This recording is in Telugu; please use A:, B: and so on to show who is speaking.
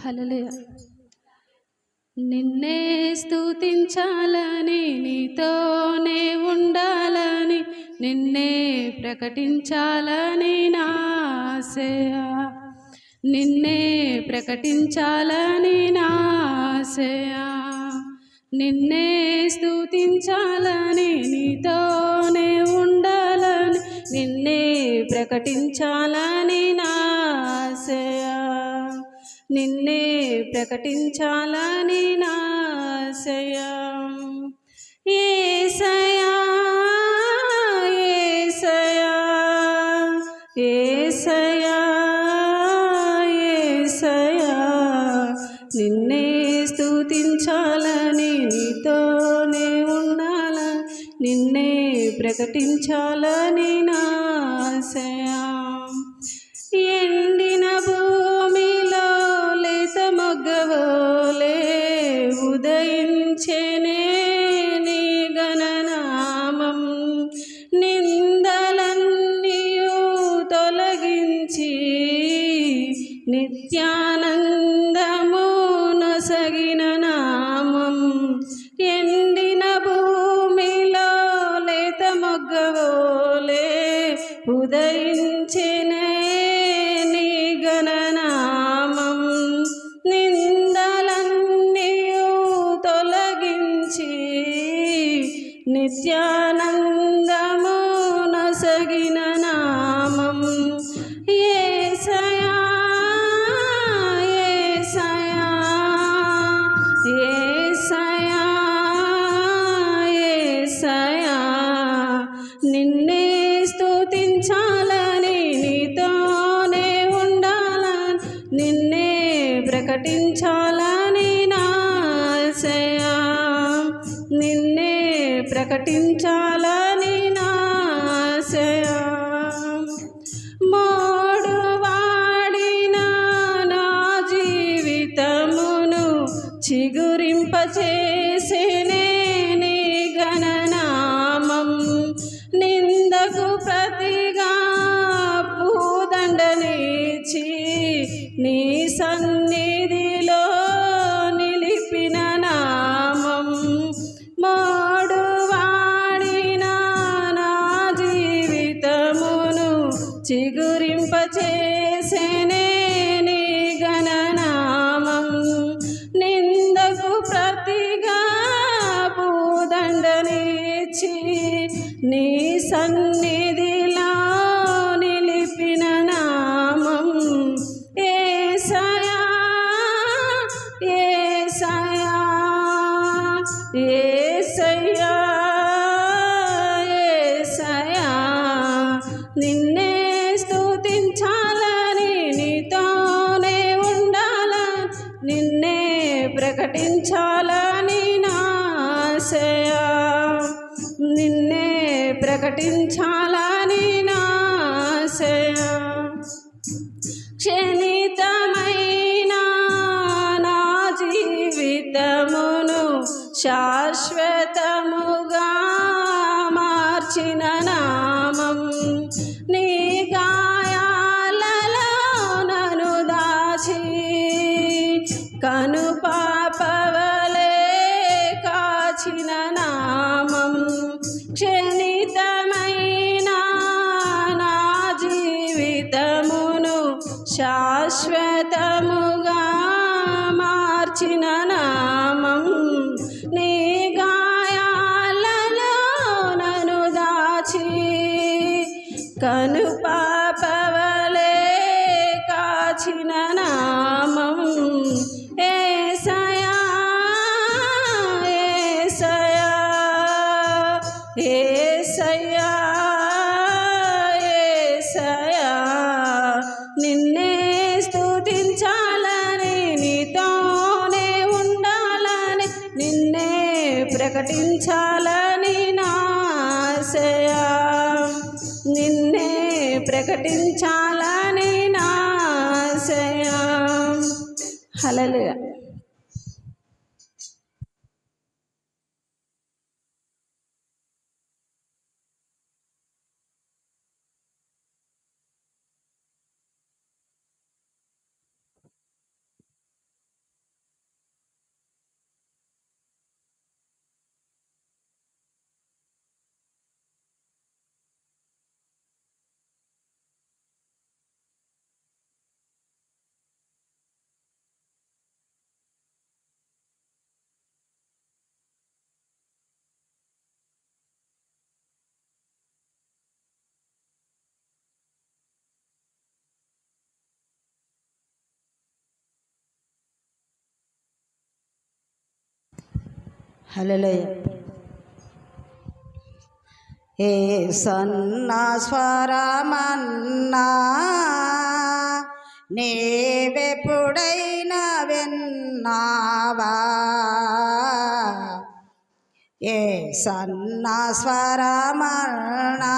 A: హలలుయ నిన్నే స్తుతించాలని నీతోనే ఉండాలని నిన్నే ప్రకటించాలని నా నిన్నే ప్రకటించాలని నా నిన్నే స్తుతించాలని నీతోనే ఉండాలని నిన్నే ప్రకటించాలని నాశయా నిన్నే ప్రకటించాలని నాశయా. ఏసయా ఏసయా ఏసయా ఏసయా. నిన్నే స్తుతించాలని నీతోనే ఉండాల? నిన్నే ప్రకటించాలని నాశయా. ఎండి తొలగించి నిత్యానందము నొసగిన నామం. ఎండిన భూమిలో లేత మొగ్గవోలే ఉదయించినే నీ గణనామం నిందలన్నీయు తొలగించి నిత్యానందము నొసగిన నామం ప్రకటించాలని నా ఆశయా నిన్నే ప్రకటించాలని నా ఆశయా మోడు వాడిన నా జీవితమును చిగురింపచేసేనే నీ గణనామం నిందకు ప్రతిగా పూదండనిచి నీ సన్ని చిగురింపచేసేనే నీ గణనామం నిందకు ప్రతిగా పూదండనిచి నీ సన్నిధిలో నిలిపిన నామం. ఏసయా ఏసయా ఏసయ్యా నిన్నే ప్రకటించాలని నా నిన్నే ప్రకటించాలని నా క్షణితమైన నా జీవితమును శాశ్వ కాచిన నామం క్షణితమైన నా జీవితమును శాశ్వతము ప్రకటించాలని నా నిన్నే ప్రకటించాలని నా హలలుగా
B: హల్లెలూయా. ఏ సన్న స్వరమన్నా నీవెప్పుడైనా విన్నావా ఏ సన్న స్వరమన్నా